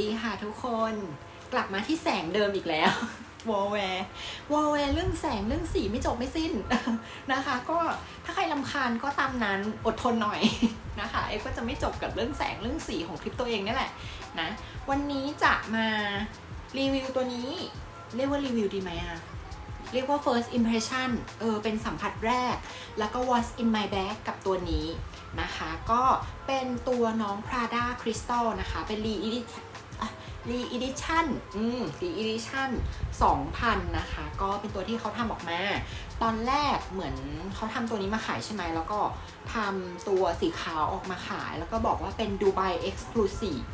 ดีค่ะทุกคน กลับมาที่แสงเดิมอีกแล้ววอลแวร์วอลแวร์เรื่องแสงเรื่องสีไม่จบไม่สิ้นนะคะ ก็ถ้าใครลำคาญก็ตามนั้นอดทนหน่อยนะคะเอฟก็จะไม่จบกับเรื่องแสงเรื่องสีของคลิปตัวเองนี่แหละนะวันนี้จะมารีวิวตัวนี้ เรียกว่ารีวิวดีไหมอะเรียกว่า first impression เออเป็นสัมผัสแรก แล้วก็ what's in my bag กับตัวนี้นะคะ ก็เป็นตัวน้อง Prada Crystal นะคะ เป็น re-edit อะ re-edition อืม re-edition 2000 นะคะ ก็เป็นตัวที่เขาทำออกมา ตอนแรกเหมือนเขาทำตัวนี้มาขายใช่ไหม แล้วก็ทำตัวสีขาวออกมาขาย แล้วก็บอกว่าเป็น Dubai Exclusive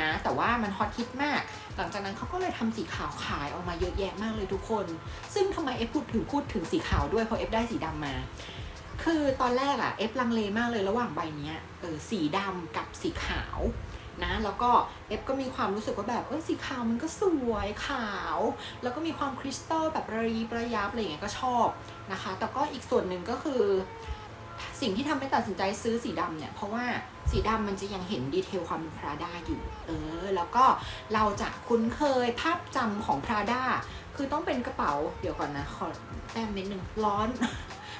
นะ แต่ว่ามันฮอตฮิตมาก หลังจากนั้นเขาก็เลยทำสีขาวขายออกมาเยอะแยะมากเลยทุกคน ซึ่งทำไมเอฟพูดถึงพูดถึงสีขาวด้วย เพราะเอฟได้สีดำมา คือตอนแรกอะเอฟลังเลมากเลยระหว่างใบนี้เออสีดำกับสีขาว นะแล้วก็เอฟก็มีความรู้สึกว่าแบบเออสีขาวมันก็สวยขาว แล้วก็มีความคริสตัลแบบระยิบระยับอะไรอย่างเงี้ยก็ชอบนะคะ แต่ก็อีกส่วนหนึ่งก็คือ สิ่งที่ทำให้ตัดสินใจซื้อสีดำเนี่ย เพราะว่าสีดำมันจะยังเห็นดีเทลความเป็นพราด้าอยู่ เออ แล้วก็เราจะคุ้นเคยภาพจำของพราด้าคือต้องเป็นกระเป๋า เดี๋ยวก่อนนะ ขอแต้มนิดนึงร้อน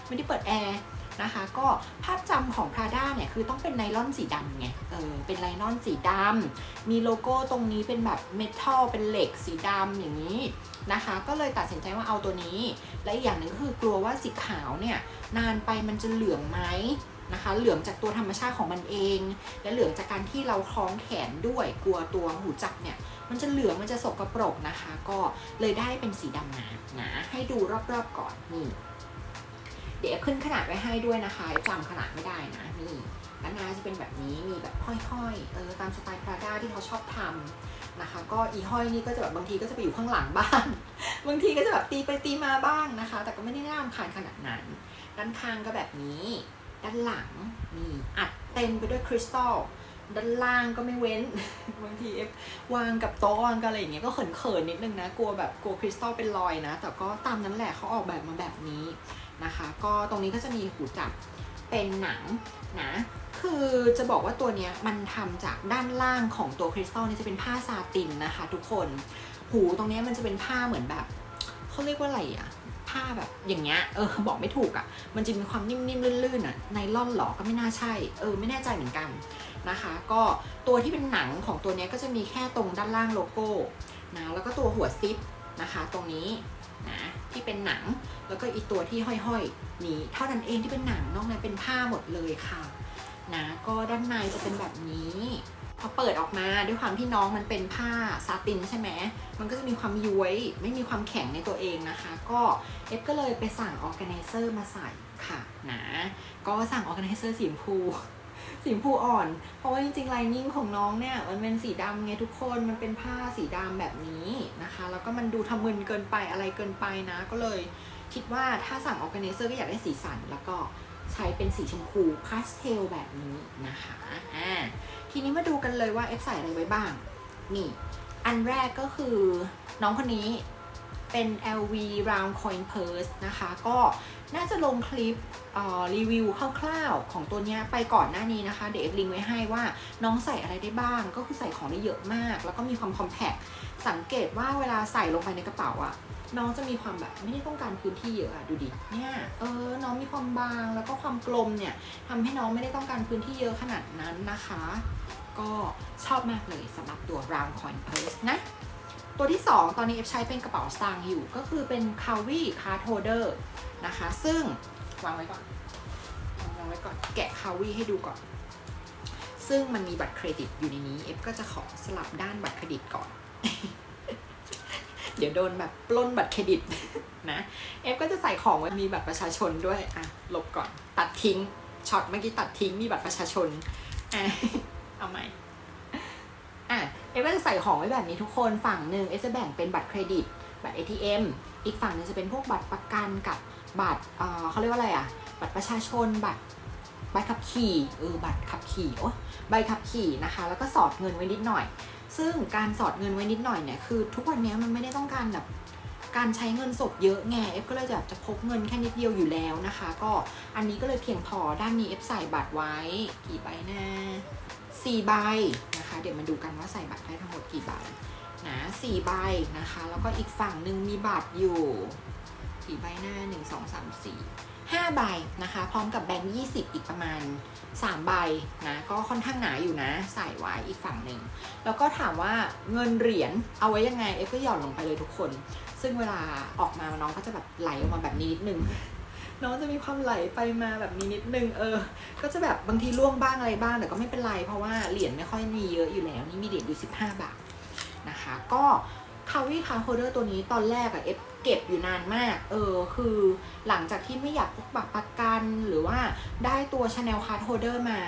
ไม่ได้เปิดแอร์ นะคะ ก็ภาพจำของ Prada เนี่ยคือต้องเป็นไนลอนสีดำไง เออ เป็นไนลอนสีดำมีโลโก้ตรงนี้เป็นแบบเมทัล เป็นเหล็กสีดำอย่างนี้นะคะ ก็เลยตัดสินใจว่าเอาตัวนี้ และอีกอย่างหนึ่งก็คือกลัวว่าสีขาวเนี่ยนานไปมันจะเหลืองไหมนะคะเหลืองจากตัวธรรมชาติของมันเอง และเหลืองจากการที่เราคล้องแขนด้วยกลัวตัวหูจับเนี่ย มันจะเหลืองมันจะสกปรกนะคะ ก็เลยได้เป็นสีดำมานะให้ดูรอบๆก่อนนี่ เดี๋ยวขึ้นขนาดไว้ให้ด้วยนะคะจำขนาดไม่ได้นะนี่ด้านหน้าจะเป็นแบบนี้มีแบบห้อยๆเออตามสไตล์พราด้าที่เขาชอบทำนะคะ ก็อีห้อยนี่ก็จะแบบบางทีก็จะไปอยู่ข้างหลังบ้าง บางทีก็จะแบบตีไปตีมาบ้างนะคะ แต่ก็ไม่ได้น่ารำคาญขนาดนั้น ด้านข้างก็แบบนี้ ด้านหลังนี่อัดเต็มไปด้วยคริสตัลด้านล่างก็ไม่เว้น บางทีเอฟวางกับโต๊ะวางกับอะไรอย่างเงี้ยก็เขินๆนิดนึงนะ กลัวแบบกลัวคริสตัลเป็นรอยนะ แต่ก็ตามนั้นแหละเขาออกแบบมาแบบนี้ นะคะ ก็ตรงนี้ก็จะมีหูจับเป็นหนังนะคือจะบอกว่าตัวนี้มันทำจากด้านล่างของตัวคริสตัลนี่จะเป็นผ้าซาตินนะคะ ทุกคน หูตรงนี้มันจะเป็นผ้าเหมือนแบบเขาเรียกว่าอะไรอะผ้าแบบอย่างเงี้ยเออบอกไม่ถูกอะมันจะมีความนิ่มๆลื่นๆอะไนล่อนหรอก็ไม่น่าใช่ เออไม่แน่ใจเหมือนกันนะคะ ก็ตัวที่เป็นหนังของตัวนี้ก็จะมีแค่ตรงด้านล่างโลโก้นะแล้วก็ตัวหัวซิปนะคะ ตรงนี้ นะที่เป็นหนัง แล้วก็อีกตัวที่ห้อยๆนี้เท่านั้นเองที่เป็นหนังนอกนั้นเป็นผ้าหมดเลยค่ะนะก็ด้านในจะเป็นแบบนี้พอเปิดออกมาด้วยความที่น้องมันเป็นผ้าซาตินใช่ไหมมันก็จะมีความย้วย ไม่มีความแข็งในตัวเองนะคะ ก็เอฟก็เลยไปสั่งออร์แกไนเซอร์มาใส่ค่ะนะก็สั่งออร์แกไนเซอร์สีชมพู สีชมพูอ่อน เพราะว่าจริงๆไลนิ่งของน้องเนี่ยมันเป็นสีดำไงทุกคนมันเป็นผ้าสีดำแบบนี้นะคะ แล้วก็มันดูทำมึนเกินไปอะไรเกินไปนะ ก็เลยคิดว่าถ้าสั่งออ g a แก z นเซอร์ก็อยากได้สีสัน แล้วก็ใช้เป็นสีชมพูพาสเทลแบบนี้นะคะอ่าทีนี้มาดูกันเลยว่าเอฟใส่อะไรไว้บ้าง นี่ อันแรกก็คือน้องคนนี้เป็น LV round coin purse นะคะ ก็ น่าจะลงคลิปรีวิวคร่าวๆของตัวนี้ไปก่อนหน้านี้นะคะ เดี๋ยวเอฟลิงไว้ให้ว่าน้องใส่อะไรได้บ้าง ก็คือใส่ของได้เยอะมาก แล้วก็มีความคอมแพคสังเกตว่าเวลาใส่ลงไปในกระเป๋าอะน้องจะมีความแบบไม่ได้ต้องการพื้นที่เยอะอะดูดิเนี่ยเออน้องมีความบางแล้วก็ความกลมเนี่ยทำให้น้องไม่ได้ต้องการพื้นที่เยอะขนาดนั้นนะคะ ก็ชอบมากเลยสำหรับตัว round coin purse นะ ตัวที่ 2 ตอนนี้เอฟใช้เป็นกระเป๋าสตางค์อยู่ ก็คือเป็น c a w i card holder นะคะ ซึ่งวางไว้ก่อนวางไว้ก่อน แกะ c a w i ให้ดูก่อน ซึ่งมันมีบัตรเครดิตอยู่ในนี้ เอฟก็จะขอสลับด้านบัตรเครดิตก่อน เดี๋ยวโดนแบบปล้นบัตรเครดิตนะ เอฟก็จะใส่ของไว้มีบัตรประชาชนด้วย อะลบก่อน ตัดทิ้ง ช็อตเมื่อกี้ตัดทิ้งมีบัตรประชาชนอะเอาใหม่ อะเอฟก็จะใส่ของไว้แบบนี้ทุกคนฝั่งหนึ่งเอฟจะแบ่งเป็นบัตรเครดิต บัตร ATM อีกฝั่งหนึงจะเป็นพวกบัตรประกันกับบัตรเอ่อเขาเรียกว่าอะไรอะ บัตรประชาชนบัตรใบขับขี่เออบัตรขับขี่โอ้ใบขับขี่นะคะ แล้วก็สอดเงินไว้นิดหน่อย ซึ่งการสอดเงินไว้นิดหน่อยเนี่ยคือทุกวันนี้มันไม่ได้ต้องการแบบการใช้เงินสดเยอะไงเอฟก็เลยแบบจะพกเงินแค่นิดเดียวอยู่แล้วนะคะ ก็อันนี้ก็เลยเพียงพอด้านนี้เอฟใส่บัตรไว้กี่ใบนะ สี่ใบนะคะ เดี๋ยวมาดูกันว่าใส่บัตรได้ทั้งหมดกี่ใบนะสี่ใบนะคะ แล้วก็อีกฝั่งหนึ่งมีบัตรอยู่กี่ใบหน้าหนึ่งสองสามสี่ห้าใบนะคะ พร้อมกับแบงค์ยี่สิบอีกประมาณสามใบนะ ก็ค่อนข้างหนาอยู่นะ ใส่ไว้อีกฝั่งหนึ่ง แล้วก็ถามว่าเงินเหรียญเอาไว้ยังไง เอฟก็หย่อนลงไปเลยทุกคน ซึ่งเวลาออกมาน้องก็จะแบบไหลออกมาแบบนี้นิดนึง น้องจะมีความไหลไปมาแบบนี้นิดนึงเออ ก็จะแบบบางทีล่วงบ้างอะไรบ้างแต่ก็ไม่เป็นไรเพราะว่าเหรียญไม่ค่อยมีเยอะอยู่แล้วนี่มีเหรียญอยู่ 15 บาทนะคะ ก็คาวิคาโฮเดอร์ตัวนี้ตอนแรกอะเอฟเก็บอยู่นานมาก เออ คือหลังจากที่ไม่อยากพกบัตรประกันหรือว่าได้ตัวชาแนลคาร์ดโฮเดอร์มา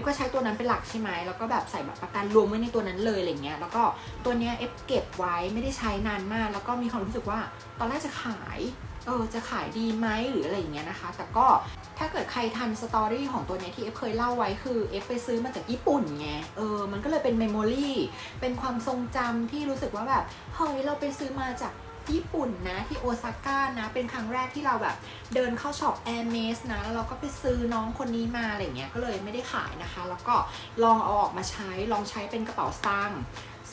ฟก็ใช้ตัวนั้นเป็นหลักใช่ไหมแล้วก็แบบใส่แบบประกันรวมไว้ในตัวนั้นเลยอะไรเงี้ย แล้วก็ตัวเนี้ยเอฟเก็บไว้ไม่ได้ใช้นานมาก แล้วก็มีความรู้สึกว่าตอนแรกจะขายเออจะขายดีไหมหรืออะไรอย่างเงี้ยนะคะ แต่ก็ถ้าเกิดใครทันสตอรี่ของตัวเนี้ยที่เอฟเคยเล่าไว้คือเอฟไปซื้อมาจากญี่ปุ่นไงเออมันก็เลยเป็นเมมโมรีเป็นความทรงจำที่รู้สึกว่าแบบเฮ้ยเราไปซื้อมาจาก ญี่ปุ่นนะที่โอซาก้านะ เป็นครั้งแรกที่เราแบบเดินเข้าช็อปแอร์เมสนะ แล้วเราก็ไปซื้อน้องคนนี้มาอะไรเงี้ยก็เลยไม่ได้ขายนะคะ แล้วก็ลองเอาออกมาใช้ลองใช้เป็นกระเป๋าสตางค์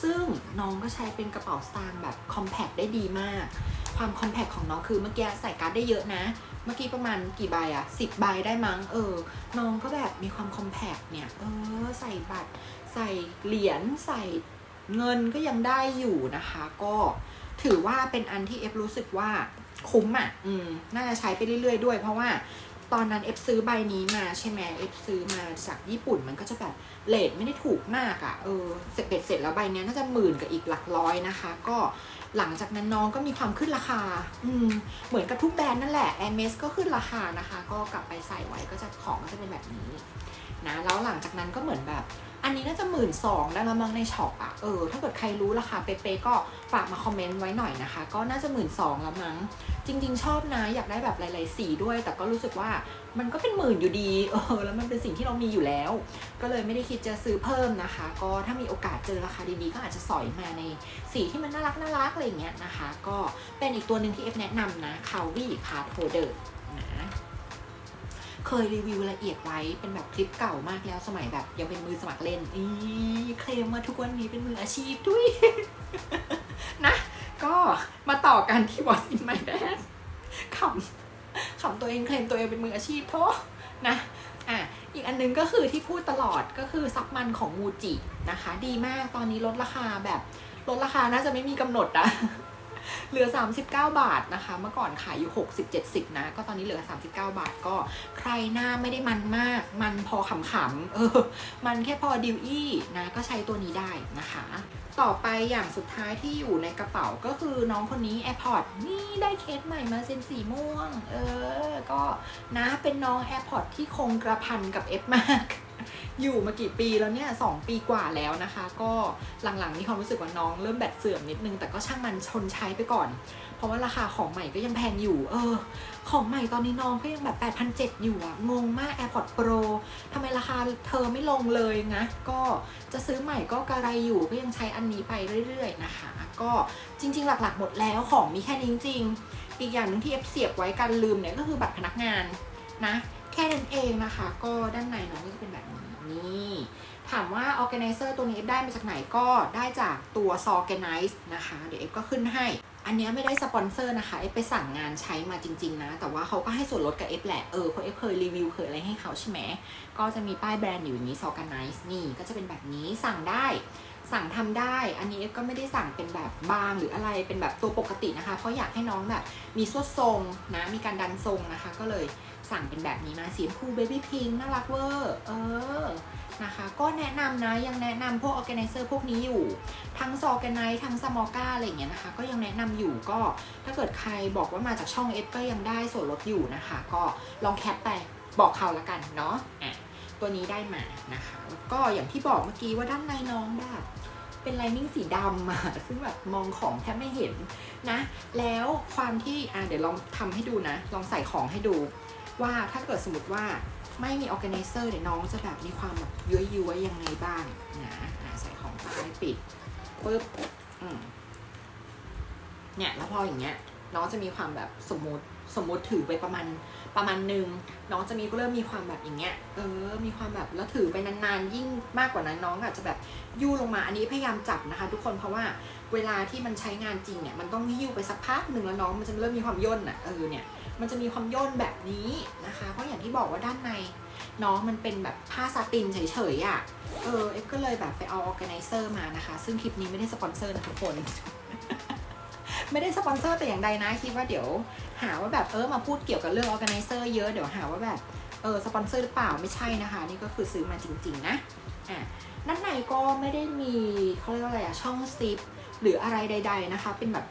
ซึ่งน้องก็ใช้เป็นกระเป๋าสตางค์แบบคอมแพคได้ดีมาก ความคอมแพคของน้องคือเมื่อกี้ใส่การ์ดได้เยอะนะ เมื่อกี้ประมาณกี่ใบอะสิบใบได้มั้งเออ น้องก็แบบมีความคอมแพคเนี่ยเออใส่บัตร ใส่เหรียญใส่เงินก็ยังได้อยู่นะคะ ก็ ถือว่าเป็นอันที่เอฟรู้สึกว่าคุ้มอะ อืม น่าจะใช้ไปเรื่อยๆด้วย เพราะว่าตอนนั้นเอฟซื้อใบนี้มาใช่ไหมเอฟซื้อมาจากญี่ปุ่นมันก็จะแบบเลทไม่ได้ถูกมากอะ่ะ เออ เสร็จเบ็ดเสร็จแล้วใบเนี้ยน่าจะหมื่นกับอีกหลักร้อยนะคะ ก็หลังจากนั้นน้องก็มีความขึ้นราคา อืม เหมือนกับทุกแบรนด์นั่นแหละ a อ m e s ก็ขึ้นราคานะคะ ก็กลับไปใส่ไว้ก็จะของก็จะเป็นแบบนี้นะ แล้วหลังจากนั้นก็เหมือนแบบ อันนี้น่าจะหมื่นสองได้แล้วมั้งในช็อปอะเออถ้าเกิดใครรู้ราคาเป๊ะๆก็ฝากมาคอมเมนต์ไว้หน่อยนะคะ ก็น่าจะหมื่นสองแล้วมั้ง จริง ๆ ชอบนะอยากได้แบบหลายๆสีด้วย แต่ก็รู้สึกว่ามันก็เป็นหมื่นอยู่ดีเออแล้วมันเป็นสิ่งที่เรามีอยู่แล้ว ก็เลยไม่ได้คิดจะซื้อเพิ่มนะคะ ก็ถ้ามีโอกาสเจอราคาดีๆก็อาจจะสอยมาในสีที่มันน่ารักน่ารักอะไรอย่างเงี้ยนะคะ ก็เป็นอีกตัวหนึ่งที่เอฟแนะนำนะคาวี่คาร์ดโฮเดอร์ เคยรีวิวละเอียดไว้เป็นแบบคลิปเก่ามากแล้วสมัยแบบยังเป็นมือสมัครเล่นอีเคลมมาทุกวันนี้เป็นมืออาชีพด้วย นะ ก็มาต่อกันที่ What's in my bag ขำขำตัวเองเคลมตัวเองเป็นมืออาชีพโทษนะอะอีกอันนึงก็คือที่พูดตลอดก็คือซับมันของมูจินะคะ ดีมากตอนนี้ลดราคาแบบลดราคาน่าจะไม่มีกำหนดอะ เหลือ 39 บาทนะคะ เมื่อก่อนขายอยู่ 60 70 นะ ก็ตอนนี้เหลือ 39 บาทก็ใครหน้าไม่ได้มันมาก มันพอขำๆเออ มันแค่พอดิวอี้นะ ก็ใช้ตัวนี้ได้นะคะ ต่อไปอย่างสุดท้ายที่อยู่ในกระเป๋าก็คือน้องคนนี้ AirPod นี่ได้เคสใหม่มาเซนสีม่วง เออ ก็นะเป็นน้อง AirPod ที่คงกระพันกับเอฟมาก อยู่มากี่ปีแล้วเนี่ยสองปีกว่าแล้วนะคะ ก็หลังๆมีความรู้สึกว่าน้องเริ่มแบตเสื่อมนิดนึง แต่ก็ช่างมันชนใช้ไปก่อน เพราะว่าราคาของใหม่ก็ยังแพงอยู่ เออ ของใหม่ตอนนี้น้องก็ยังแบบ8,700 อยู่อะงงมาก AirPods Pro ทำไมราคาเธอไม่ลงเลยนะ ก็จะซื้อใหม่ก็กระไรอยู่ก็ยังใช้อันนี้ไปเรื่อยๆนะคะ ก็จริง ๆ หลักๆหมดแล้วของมีแค่นี้จริงอีกอย่างนึงที่เอฟเสียบไว้กันลืมเนี่ยก็คือบัตรพนักงาน นะ แค่นั้นเองนะคะ ก็ด้านในน้องก็จะเป็นแบบนี้นี่ถามว่า organizer ตัวนี้เอฟได้มาจากไหนก็ได้จากตัว Sorganize นะคะ เดี๋ยวเอฟก็ขึ้นให้ อันนี้ไม่ได้สปอนเซอร์นะคะ เอฟไปสั่งงานใช้มาจริง ๆ นะ แต่ว่าเขาก็ให้ส่วนลดกับเอฟแหละ เออเพราะเอฟเคยรีวิวเคยอะไรให้เขาใช่ไหม ก็จะมีป้ายแบรนด์อยู่อย่างนี้ Sorganize นี่ก็จะเป็นแบบนี้สั่งได้ สั่งทำได้ อันนี้ก็ไม่ได้สั่งเป็นแบบบางหรืออะไรเป็นแบบตัวปกตินะคะ เพราะอยากให้น้องแบบมีสวดทรงนะ มีการดันทรงนะคะ ก็เลยสั่งเป็นแบบนี้มาสีชมพูเบบี้พิงน่ารักเวอร์เออนะคะ ก็แนะนำนะยังแนะนำพวก organizer พวกนี้อยู่ ทั้ง s o r g a n i z e ทั้ง s m o k a อะไรอย่างเงี้ยนะคะ ก็ยังแนะนำอยู่ก็ถ้าเกิดใครบอกว่ามาจากช่อง S ก็ยังได้ส่วนลดอยู่นะคะ ก็ลองแคปไปบอกเขาละกันเนาะ ตัวนี้ได้มานะคะ แล้วก็อย่างที่บอกเมื่อกี้ว่าด้านในน้องแบบเป็นไลนิ่งสีดำอะซึ่งแบบมองของแทบไม่เห็นนะ แล้วความที่อะเดี๋ยวลองทำให้ดูนะ ลองใส่ของให้ดู ว่าถ้าเกิดสมมติว่าไม่มี organizer เดี๋ยน้องจะแบบมีความแบบย้อยๆยังไงบ้างนะใส่ของไปปิดปึ๊บเนี่ยแล้วพออย่างเงี้ยน้องจะมีความแบบสมมติ สมมติถือไปประมาณประมาณหนึ่งน้องจะมีเริ่มมีความแบบอย่างเงี้ยเออ มีความแบบแล้วถือไปนานๆยิ่งมากกว่านั้นน้องอาจจะแบบยู่ลงมาอันนี้พยายามจับนะคะ ทุกคนเพราะว่าเวลาที่มันใช้งานจริงเนี่ยมันต้องยิ้วไปสักพักหนึ่งแล้วน้องมันจะเริ่มมีความย่นอะเออเนี่ยมันจะมีความย่นแบบนี้นะคะ เพราะอย่างที่บอกว่าด้านในน้องมันเป็นแบบผ้าซาตินเฉยๆอะเออเอฟก็เลยแบบไปเอาออแก z นเซอร์มานะคะ ซึ่งคลิปนี้ไม่ได้สปอนเซอร์นะทุกคน ไม่ได้สปอนเซอร์แต่อย่างใดนะคิดว่าเดี๋ยว หาว่าแบบเออมาพูดเกี่ยวกับเรื่องออ g a แก z นเซอร์เยอะเดี๋ยวหาว่าแบบเออสปอนเซอร์หรือเปล่าไม่ใช่นะคะ นี่ก็คือซื้อมาจริง ๆ นะอะด้านในก็ไม่ได้มีเขาเรียกว่าอะไรอะช่องซิปหรืออะไรใด ๆนะคะ เป็นแบบ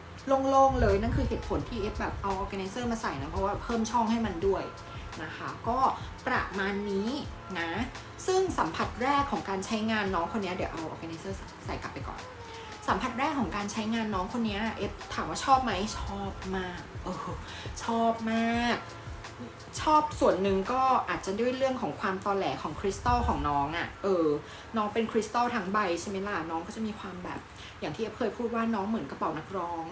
โล่งๆเลยนั่นคือเหตุผลที่เอฟแบบเอาออ g a แก z นเซอร์มาใส่นะเพราะว่าเพิ่มช่องให้มันด้วยนะคะก็ประมาณนี้นะ ซึ่งสัมผัสแรกของการใช้งานน้องคนนี้เดี๋ยวเอา organizer ใส่กลับไปก่อน สัมผัสแรกของการใช้งานน้องคนนี้เอฟถามว่าชอบไหมชอบมากออชอบมาก ชอบส่วนหนึ่งก็อาจจะด้วยเรื่องของความตอแหลของคริสตัลของน้องอะ่ะเออ น้องเป็นคริสตัลทั้งใบใช่ไหมล่ะน้องก็จะมีความแบบ อย่างที่เอฟเคยพูดว่าน้องเหมือนกระเป๋านักร้อง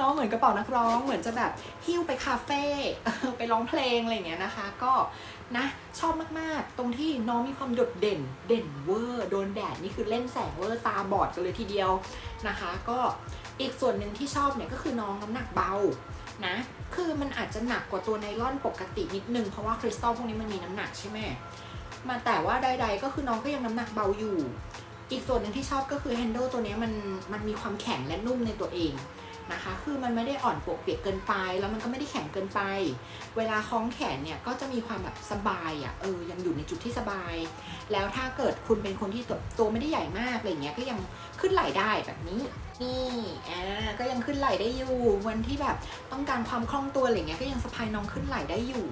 น้องเหมือนกระเป๋านักร้องเหมือนจะแบบหิ้วไปคาเฟ่ไปร้องเพลงอะไรอย่างเงี้ยนะคะ ก็ นะ ชอบมากๆ ตรงที่น้องมีความโดดเด่น เด่นเวอร์ โดนแดดนี่คือเล่นแสงเวอร์ตาบอดกันเลยทีเดียวนะคะ ก็อีกส่วนหนึ่งที่ชอบเนี่ยก็คือน้องน้ำหนักเบานะ คือมันอาจจะหนักกว่าตัวไนล่อนปกตินิดนึง เพราะว่าคริสตัลพวกนี้มันมีน้ำหนักใช่ไหมมาแต่ว่าใด ๆ ก็คือน้องก็ยังน้ำหนักเบาอยู่ อีกส่วนหนึ่งที่ชอบก็คือแฮนเดิลตัวนี้มันมันมีความแข็งและนุ่มในตัวเอง นะคะ คือมันไม่ได้อ่อนปวกเปียกเกินไป แล้วมันก็ไม่ได้แข็งเกินไป เวลาคล้องแขนเนี่ยก็จะมีความแบบสบายอะ่ะ เออ ยังอยู่ในจุดที่สบาย แล้วถ้าเกิดคุณเป็นคนที่ตัวตัวไม่ได้ใหญ่มากอะไรเงี้ย ก็ยังขึ้นไหลได้แบบนี้ นี่อ่าก็ยังขึ้นไหลได้อยู่ วันที่แบบต้องการความคล่องตัวอะไรเงี้ย ก็ยังสะพายน้องขึ้นไหลได้อยู่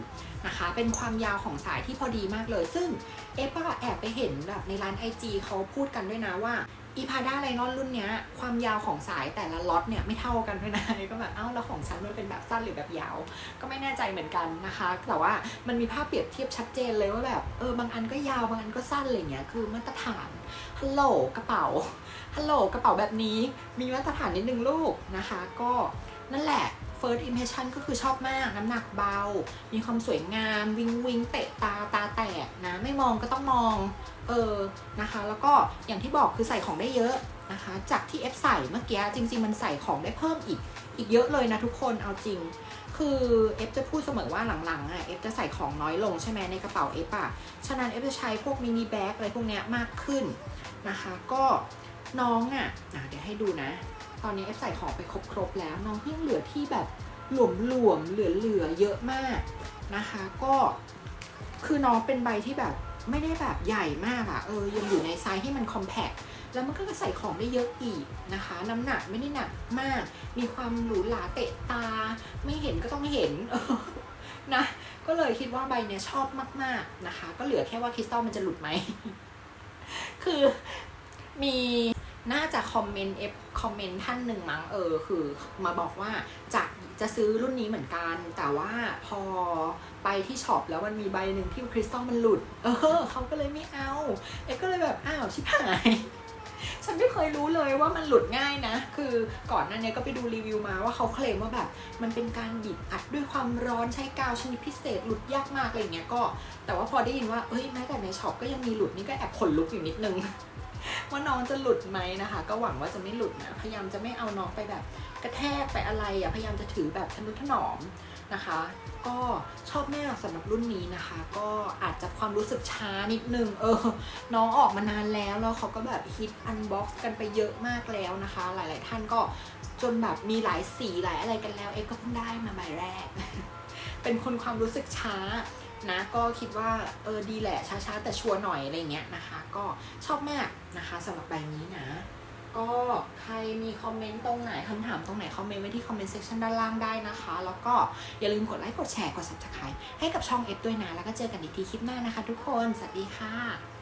นะคะ เป็นความยาวของสายที่พอดีมากเลย ซึ่งเอฟอะแอบไปเห็นแบบในร้านไอจีเขาพูดกันด้วยนะว่า อีพาด้าไลนอนรุ่นเนี้ย ความยาวของสายแต่ละล็อตเนี่ยไม่เท่ากันด้วยนะก็แบบเอ้าแล้วของฉันมันเป็นแบบสั้นหรือแบบยาว ก็ไม่แน่ใจเหมือนกันนะคะ แต่ว่ามันมีภาพเปรียบเทียบชัดเจนเลยว่าแบบเออบางอันก็ยาวบางอันก็สั้นอะไรเงี้ยคือมาตรฐานฮัลโหลกระเป๋าฮัลโหลกระเป๋าแบบนี้ มีมาตรฐานนิดนึงลูกนะคะ ก็นั่นแหละ first impression ก็คือชอบมาก น้ำหนักเบา มีความสวยงาม วิงวิงเตะตาตาแตกนะ ไม่มองก็ต้องมอง เออ นะคะ แล้วก็อย่างที่บอกคือใส่ของได้เยอะนะคะ จากที่เอฟใส่เมื่อกี้จริง ๆ มันใส่ของได้เพิ่มอีก อีกเยอะเลยนะทุกคนเอาจริง คือเอฟจะพูดเสมอว่าหลังๆอะเอฟจะใส่ของน้อยลงใช่ไหมในกระเป๋าเอฟอะฉะนั้นเอฟจะใช้พวกมินิแบ็กอะไรพวกเนี้ยมากขึ้นนะคะ ก็น้องอะอะเดี๋ยวให้ดูนะ ตอนนี้เอฟใส่ของไปครบๆแล้วน้องก็ยังเหลือที่แบบหลวมๆเหลือๆเยอะมากนะคะ ก็คือน้องเป็นใบที่แบบไม่ได้แบบใหญ่มากอะเออยังอยู่ในไซส์ที่มันคอมแพคแล้วมันก็ใส่ของได้เยอะอีกนะคะ น้ำหนักไม่ได้หนักมาก มีความหรูหราเตะตา ไม่เห็นก็ต้องเห็นออนะ ก็เลยคิดว่าใบเนี้ยชอบมาก ๆนะคะ ก็เหลือแค่ว่าคริสตัลมันจะหลุดไหม คือมี น่าจะคอมเมนต์เอฟคอมเมนต์ท่านหนึ่งมั้งเออคือมาบอกว่าจะจะซื้อรุ่นนี้เหมือนกัน แต่ว่าพอไปที่ช็อปแล้วมันมีใบหนึ่งที่คริสตัลมันหลุด เออเขาก็เลยไม่เอาเอฟก็เลยแบบอ้าวชิบหายฉันไม่เคยรู้เลยว่ามันหลุดง่ายนะ คือก่อนหน้านี้ก็ไปดูรีวิวมาว่าเขาเคลมว่าแบบ มันเป็นการบีบอัดด้วยความร้อนใช้กาวชนิดพิเศษหลุดยากมากอะไรเงี้ยก็ แต่ว่าพอได้ยินว่าเอ้ยแม้แต่ในช็อปก็ยังมีหลุดนี่ก็แอบขนลุกอยู่นิดนึง ว่าน้องจะหลุดไหมนะคะ ก็หวังว่าจะไม่หลุดนะ พยายามจะไม่เอาน้องไปแบบกระแทกไปอะไรอะ พยายามจะถือแบบทนุถนอมนะคะ ก็ชอบแมากสำหรับรุ่นนี้นะคะ ก็อาจจะความรู้สึกช้านิดนึง เออ น้องออกมานานแล้วแล้วเขาก็แบบฮิตอันบ็อกซ์กันไปเยอะมากแล้วนะคะ หลาย ๆ ท่านก็จนแบบมีหลายสีหลายอะไรกันแล้ว เอ็กก็เพิ่งได้มาใบแรก เป็นคนความรู้สึกช้า นะก็คิดว่าเออดีแหละช้าๆแต่ชัวร์หน่อยอะไรเงี้ยนะคะ ก็ชอบมากนะคะสำหรับใบนี้นะ ก็ใครมีคอมเมนต์ตรงไหนคำถามตรงไหนคอมเมนต์ไว้ที่คอมเมนต์เซ็กชันด้านล่างได้นะคะ แล้วก็อย่าลืมกดไลค์กดแชร์กด subscribe ให้กับช่องเอฟด้วยนะ แล้วก็เจอกันอีกทีคลิปหน้านะคะ ทุกคน สวัสดีค่ะ